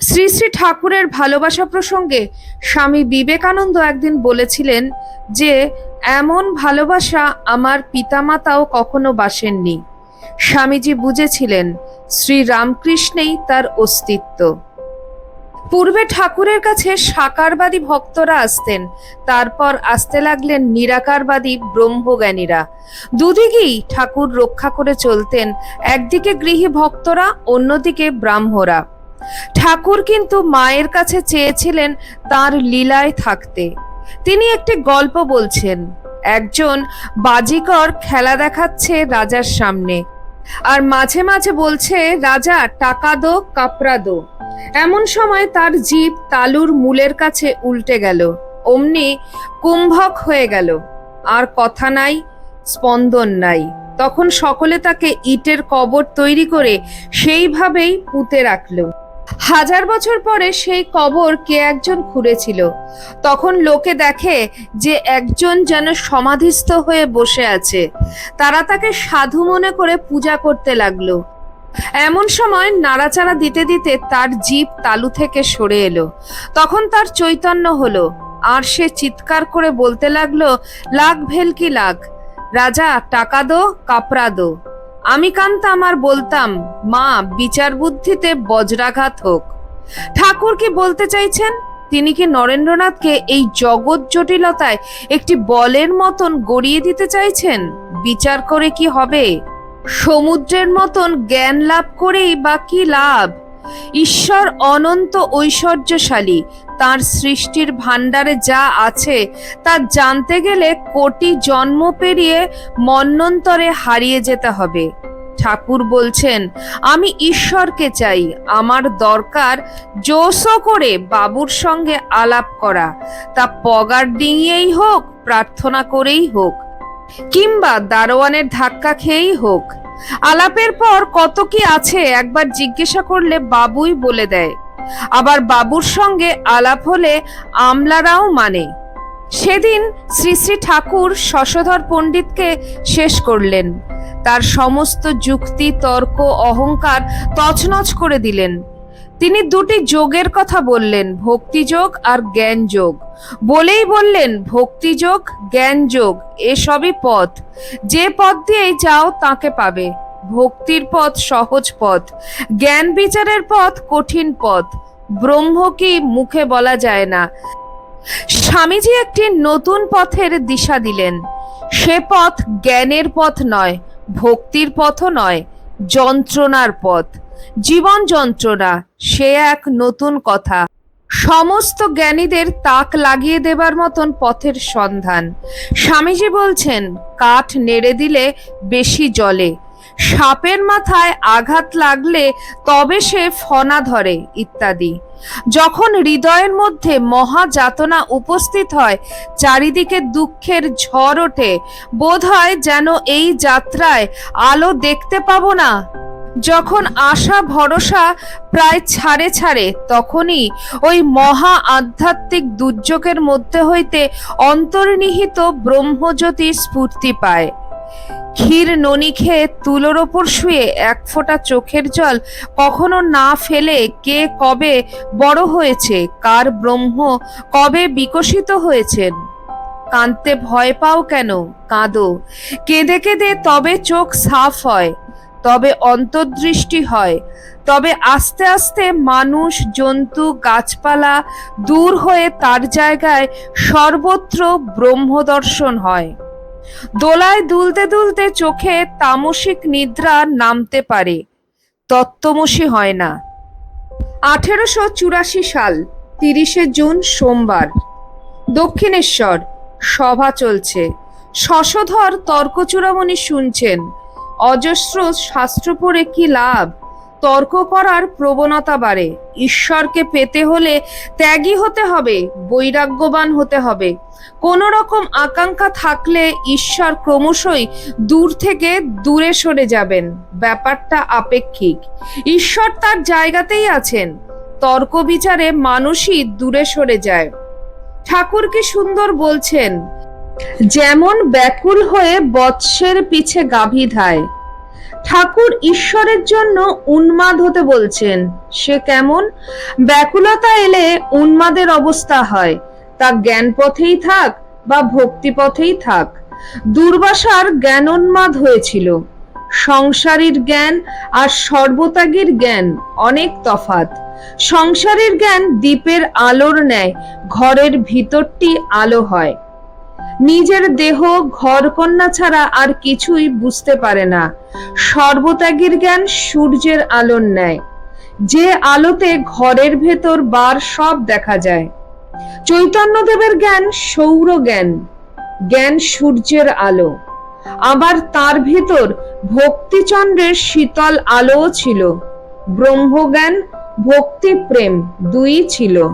শ্রী শ্রী ঠাকুরের ভালোবাসা প্রসঙ্গে স্বামী বিবেকানন্দ একদিন বলেছিলেন যে, এমন ভালোবাসা আমার পিতামাতাও কখনো বাসেননি। স্বামীজি বুঝেছিলেন শ্রী রামকৃষ্ণেই তার অস্তিত্ব। পূর্বে ঠাকুরের কাছে সাকারবাদী ভক্তরা আসতেন, তারপর আসতে লাগলেন নিরাকারবাদী ব্রহ্মজ্ঞানীরা। দুদিকেই ঠাকুর রক্ষা করে চলতেন, একদিকে গৃহী ভক্তরা, অন্যদিকে ব্রাহ্মরা। ঠাকুর কিন্তু মায়ের কাছে চেয়েছিলেন তার লীলায় থাকতে। তিনি একটি গল্প বলছেন, একজন বাজিকর খেলা দেখাচ্ছে রাজার সামনে আর মাঝে মাঝে বলছে, রাজা, টাকা দো, কাপড়া দো। এমন সময় তার জীব তালুর মূলের কাছে উল্টে গেল, অমনি কুম্ভক হয়ে গেল। আর কথা নাই, স্পন্দন নাই। তখন সকলে তাকে ইটের কবর তৈরি করে সেইভাবেই পুঁতে রাখল। হাজার বছর পরে সেই কবর কে একজন খুঁড়েছিল। তখন লোকে দেখে যে একজন যেন সমাধিস্থ হয়ে বসে আছে। তারা তাকে সাধু মনে করে পূজা করতে লাগল। এমন সময় নাড়াচাড়া দিতে দিতে তার জীব তালু থেকে সরে এলো। তখন তার চৈতন্য হলো। আর সে চিৎকার করে বলতে লাগল লাগ ভেলকি লাগ রাজা, টাকা দো, কাপড়া দো। আমি কান্তাম আর বলতাম, মা, বিচার বুদ্ধিতে বজ্রাঘাত হোক। ঠাকুর কি বলতে চাইছেন? তিনি কি নরেন্দ্রনাথকে এই জগৎ জটিলতায় একটি বলের মতন গড়িয়ে দিতে চাইছেন? বিচার করে কি হবে? সমুদ্রের মতন জ্ঞান লাভ করেই বা কি লাভ? ঈশ্বর অনন্ত ঐশ্বর্যশালী তার সৃষ্টির ভাণ্ডারে যা আছে তা জানতে গেলে কোটি জন্ম পেরিয়ে মন্নন্তরে হারিয়ে যেতে হবে। ঠাকুর বলছেন, আমি ঈশ্বরকে চাই, আমার দরকার জোসো করে বাবুর সঙ্গে আলাপ করা। তা পগার ডিঙিয়েই হোক, প্রার্থনা করেই হোক, কিংবা দারোয়ানের ধাক্কা খেয়েই হোক। আলাপের পর কত কি আছে একবার জিজ্ঞাসা করলে বাবুই বলে দেয়। আবার বাবুর সঙ্গে আলাপ হলে আমলারাও মানে। সেদিন শ্রী শ্রী ঠাকুর শশধর পণ্ডিতকে শেষ করলেন। তার সমস্ত যুক্তি, তর্ক, অহংকার তছনছ করে দিলেন। তিনি দুটি যোগের কথা বললেন, ভক্তিযোগ আর জ্ঞান যোগ বলেই বললেন, ভক্তিযোগ জ্ঞান যোগ এসবই পথ। যে পথ দিয়েই যাও, তাকে পাবে। ভক্তির পথ সহজ পথ, জ্ঞান বিচারের পথ কঠিন পথ ব্রহ্ম কি মুখে বলা যায় না। স্বামীজি একটি নতুন পথের দিশা দিলেন। সে পথ জ্ঞানের পথ নয়, ভক্তির পথও নয়, যন্ত্রণার পথ। জীবন যন্ত্রণা, সে এক নতুন কথা। সমস্ত জ্ঞানীদের তাক লাগিয়ে দেবার মতন পথের সন্ধান। স্বামীজি বলছেন, কাঠ নেড়ে দিলে বেশি জলে সাপের মাথায় আঘাত লাগলে তবে সে ফনা ধরে, ইত্যাদি। যখন হৃদয়ের মধ্যে মহা যাতনা উপস্থিত হয়, চারিদিকে দুঃখের ঝড় ওঠে। বোধ হয় যেন এই যাত্রায় আলো দেখতে পাবো না। যখন আশা, ভরসা প্রায় ছাড়ে ছাড়ে, তখনই ওই মহা আধ্যাত্মিক দুর্যোগের মধ্যে হইতে অন্তর্নিহিত ব্রহ্মজ্যোতি স্ফূর্তি পায়। ক্ষীর ননি খেয়ে তুলোর ওপর শুয়ে এক ফোঁটা চোখের জল কখনো না ফেলে কে কবে বড় হয়েছে, কার ব্রহ্ম কবে বিকশিত হয়েছেন? কাঁদতে ভয় পাও কেন? কাঁদো। কেঁদে কেঁদে তবে চোখ সাফ হয়, তবে অন্তর্দৃষ্টি হয়, তবে আস্তে আস্তে মানুষ, জন্তু, গাছপালা দূর হয়ে তার জায়গায় সর্বত্র ব্রহ্মদর্শন হয়। দোলায় দুলতে দুলতে চোখে তামসিক নিদ্রা নামতে পারে। তত্ত্বমসী হয় না। আঠেরোশো চুরাশি সাল, তিরিশে জুন, সোমবার। দক্ষিণেশ্বর, সভা চলছে। শশধর তর্কচূড়ামণি শুনছেন, অজস্র শাস্ত্র পড়ে কি লাভ? তর্ক করার প্রবণতা বাড়ে। ঈশ্বরকে পেতে হলে ত্যাগী হতে হবে, বৈরাগ্যবান হতে হবে। কোন রকম আকাঙ্ক্ষা থাকলে ঈশ্বর ক্রমশই দূর থেকে দূরে সরে যাবেন। ব্যাপারটা আপেক্ষিক। ঈশ্বর তার জায়গাতেই আছেন। তর্ক বিচারে মানুষই দূরে সরে যায়। ঠাকুর কি সুন্দর বলছেন, যেমন ব্যাকুল হয়ে বৎসের পিছে গাভী ধায় ঠাকুর ঈশ্বরের জন্য উন্মাদ হতে বলছেন। সে কেমন? ব্যাকুলতা এলে উন্মাদের অবস্থা হয়। তা জ্ঞান পথেই থাক বা ভক্তি পথেই থাক, দুর্বাসার জ্ঞানোন্মাদ হয়েছিল। সংসারীর জ্ঞান আর সর্বত্যাগীর জ্ঞান অনেক তফাত। সংসারের জ্ঞান দ্বীপের আলোর ন্যায়, ঘরের ভিতরটি আলো হয়। নিজের দেহ, ঘরকন্যা ছাড়া আর কিছুই বুঝতে পারে না। সর্বত্যাগীর জ্ঞান সূর্যের আলোর ন্যায়। যে আলোতে ঘরের ভেতর বার সব দেখা যায়। চৈতন্যদেবের জ্ঞান সৌর জ্ঞান জ্ঞান সূর্যের আলো। আবার তার ভিতর ভক্তিচন্দ্রের শীতল আলোও ছিল। ব্রহ্মজ্ঞান ভক্তি প্রেম দুই ছিল।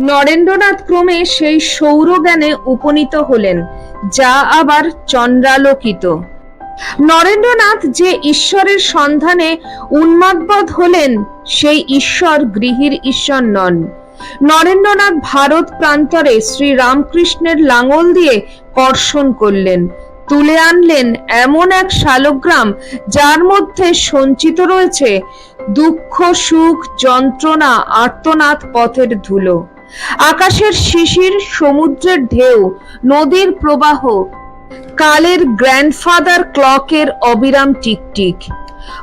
নরেন্দ্রনাথ ক্রমে সেই সৌরজ্ঞানে উপনীত হলেন, যা আবার চন্দ্রালোকিত। নরেন্দ্রনাথ যে ঈশ্বরের সন্ধানে উন্মাদবোধ হলেন, সেই ঈশ্বর গৃহীর ঈশ্বর নন। নরেন্দ্রনাথ ভারত প্রান্তরে শ্রী রামকৃষ্ণের লাঙল দিয়ে কর্ষণ করলেন, তুলে আনলেন এমন এক শালগ্রাম, যার মধ্যে সঞ্চিত রয়েছে দুঃখ, সুখ, যন্ত্রণা, আর্তনাদ, পথের ধুলো। আকাশের শিশির, সমুদ্রের ঢেউ, নদীর প্রবাহ, কালের গ্র্যান্ডফাদার ক্লকের অবিরাম টিকটিক।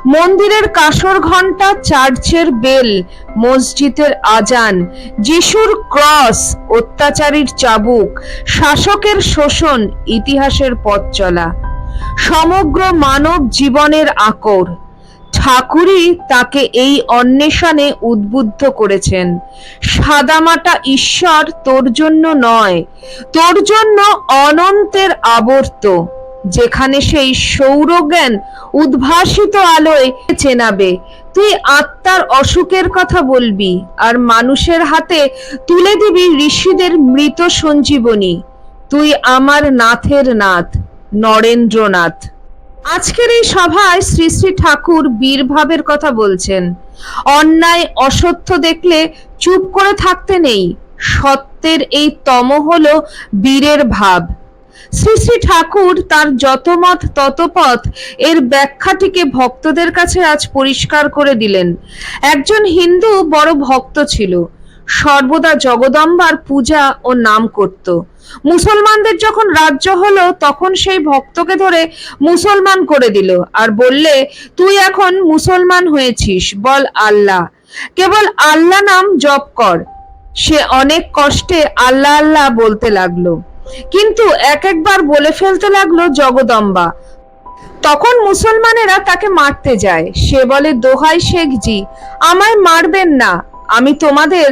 মন্দিরের কাসর ঘণ্টা চার্চের বেল, মসজিদের আজান, যিশুর ক্রস, অত্যাচারীর চাবুক, শাসকের শোষণ, ইতিহাসের পথ চলা। সমগ্র মানব জীবনের আকর। ঠাকুরই তাকে এই অন্বেষণে উদ্বুদ্ধ করেছেন। সাদামাটা ঈশ্বর তোর জন্য নয়, তোর জন্য অনন্তের আবর্ত, যেখানে সেই সৌরজ্ঞান উদ্ভাসিত আলোয় চেনাবে। তুই আত্মার অসুখের কথা বলবি আর মানুষের হাতে তুলে দিবি ঋষিদের মৃত সঞ্জীবনী। তুই আমার নাথের নাথ, নরেন্দ্রনাথ। আজকের এই সভায় শ্রী শ্রী ঠাকুর বীরভাবের কথা বলছেন। অন্যায় অসত্য দেখলে চুপ করে থাকতে নেই। সত্যের এই তম হল বীরের ভাব। শ্রী শ্রী ঠাকুর তার যত মত তত পথ এর ব্যাখ্যাটিকে ভক্তদের কাছে আজ পরিষ্কার করে দিলেন। একজন হিন্দু বড় ভক্ত ছিল। সর্বদা জগদম্বার পূজা ও নাম করত। মুসলমানদের যখন রাজ্য হলো, তখন সেই ভক্তকে ধরে মুসলমান করে দিল আর বললে, তুই এখন মুসলমান হয়েছিস, বল আল্লাহ। কেবল আল্লাহ নাম জপ কর। সে অনেক কষ্টে আল্লাহ আল্লাহ বলতে লাগল। কিন্তু এক একবার বলে ফেলতে লাগল জগদম্বা। তখন মুসলমানেরা তাকে মারতে যায়। সে বলে, দোহাই শেখজি, আমায় মারবেন না। আমি তোমাদের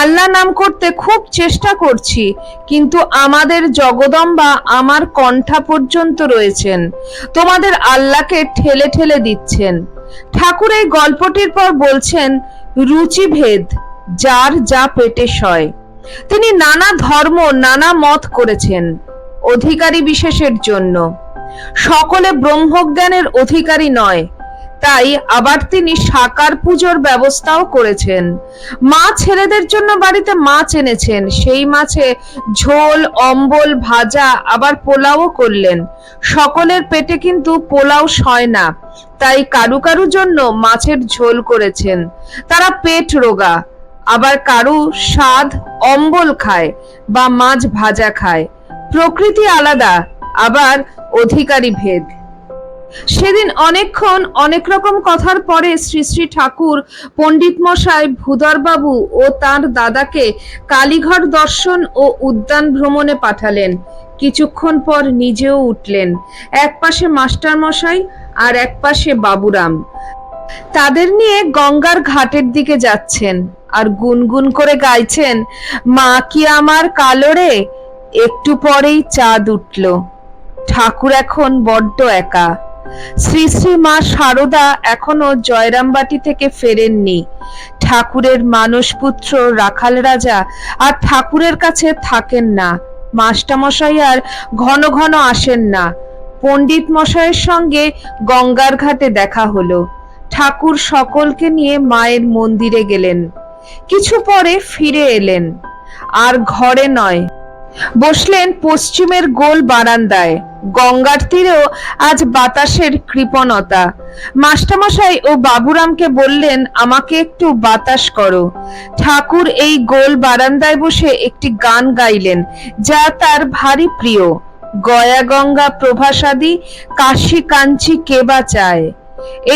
আল্লাহ নাম করতে খুব চেষ্টা করছি, কিন্তু আমাদের জগদম্বা আমার কণ্ঠা পর্যন্ত রয়েছেন। তোমাদের আল্লাহকে ঠেলে ঠেলে দিচ্ছেন। ঠাকুর এই গল্পটির পর বলছেন, রুচিভেদ, যার যা পেটে সয়। তিনি নানা ধর্ম, নানা মত করেছেন অধিকারী বিশেষের জন্য। সকলে ব্রহ্মজ্ঞানের অধিকারী নয় তাই আবার তিনি সাকার পুজোর ব্যবস্থাও করেছেন। মা ছেলেদের জন্য বাড়িতে মাছ এনেছেন। সেই মাছে ঝোল, অম্বল, ভাজা, আবার পোলাও করলেন। সকলের পেটে কিন্তু পোলাও সয় না। তাই কারু কারু জন্য মাছের ঝোল করেছেন। তারা পেট রোগা। আবার কারু স্বাদ অম্বল খায় বা মাছ ভাজা খায়। প্রকৃতি আলাদা, আবার অধিকারী ভেদ। সেদিন অনেকক্ষণ অনেক রকম কথার পরে শ্রী শ্রী ঠাকুর পণ্ডিত মশাই ভূধরবাবু ও তার দাদাকে কালীঘর দর্শন ও উদ্যান ভ্রমণে পাঠালেন। কিছুক্ষণ পর নিজেও উঠলেন। এক পাশে মাস্টার মশাই আর এক পাশে বাবুরাম। তাদের নিয়ে গঙ্গার ঘাটের দিকে যাচ্ছেন আর গুনগুন করে গাইছেন, মা কি আমার কালোরে একটু পরেই চাঁদ উঠল। ঠাকুর এখন বড্ড একা। শ্রী শ্রী মা শারদা এখনও জয়রামবাটি থেকে ফেরেননি। ঠাকুরের মানসপুত্র রাখাল রাজা আর ঠাকুরের কাছে থাকেন না। মাস্টামশাই আর ঘন ঘন আসেন না। পণ্ডিত মশাইয়ের সঙ্গে গঙ্গার ঘাটে দেখা হলো। ঠাকুর সকলকে নিয়ে মায়ের মন্দিরে গেলেন। কিছু পরে ফিরে এলেন। আর ঘরে নয় বসলেন পশ্চিমের গোল বারান্দায়। গঙ্গার তীরেও আজ বাতাসের কৃপণতা। মাস্টারমশাই ও বাবুরামকে বললেন, আমাকে একটু বাতাস করো। ঠাকুর এই গোল বারান্দায় বসে একটি গান গাইলেন, যা তার ভারী প্রিয়। গয়া গঙ্গা প্রভাসাদি, কাশি কাঞ্চি কেবা চায়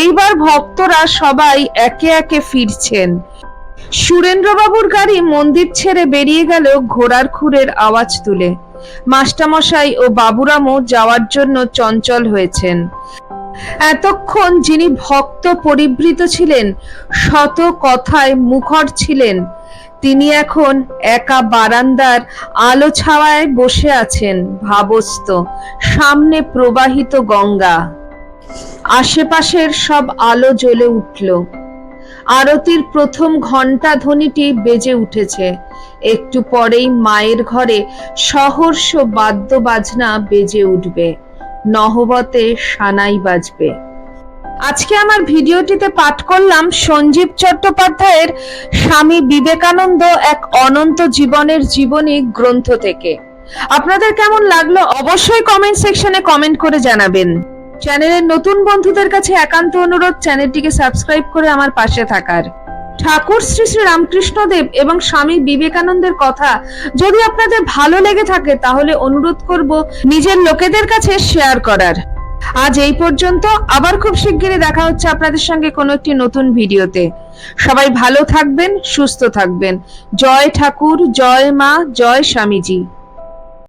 এইবার ভক্তরা সবাই একে একে ফিরছেন। সুরেন্দ্রবাবুর গাড়ি মন্দির ছেড়ে বেরিয়ে গেল ঘোড়ার খুরের আওয়াজ তুলে। মাস্টারমশাই ও বাবুরামও যাওয়ার জন্য চঞ্চল হয়েছেন। এতক্ষণ যিনি ভক্ত পরিবৃত ছিলেন, শত কথায় মুখর ছিলেন, তিনি এখন একা বারান্দার আলো ছাওয়ায় বসে আছেন ভাবস্ত সামনে প্রবাহিত গঙ্গা। আশেপাশের সব আলো জ্বলে উঠল। আরতির প্রথম ঘণ্টা ধ্বনিটি বেজে উঠেছে। একটু পরেই মায়ের ঘরে সহর্ষ বাদ্য বাজনা বেজে উঠবে। নহবতে সানাই বাজবে। আজকে আমার ভিডিওটিতে পাঠ করলাম সঞ্জীব চট্টোপাধ্যায়ের স্বামী বিবেকানন্দ এক অনন্ত জীবনের জীবনী গ্রন্থ থেকে। আপনাদের কেমন লাগল অবশ্যই কমেন্ট সেকশনে কমেন্ট করে জানাবেন। চ্যানেলের নতুন বন্ধুদের কাছে একান্ত অনুরোধ চ্যানেলটিকে সাবস্ক্রাইব করে আমার পাশে থাকার। ঠাকুর শ্রী শ্রী রামকৃষ্ণদেব এবং স্বামী বিবেকানন্দের কথা যদি আপনাদের ভালো লেগে থাকে, তাহলে অনুরোধ করব নিজের লোকেদের কাছে শেয়ার করার। আজ এই পর্যন্ত। আবার খুব শিগগিরই দেখা হচ্ছে আপনাদের সঙ্গে কোনো একটি নতুন ভিডিওতে। সবাই ভালো থাকবেন, সুস্থ থাকবেন। জয় ঠাকুর, জয় মা, জয় স্বামীজি।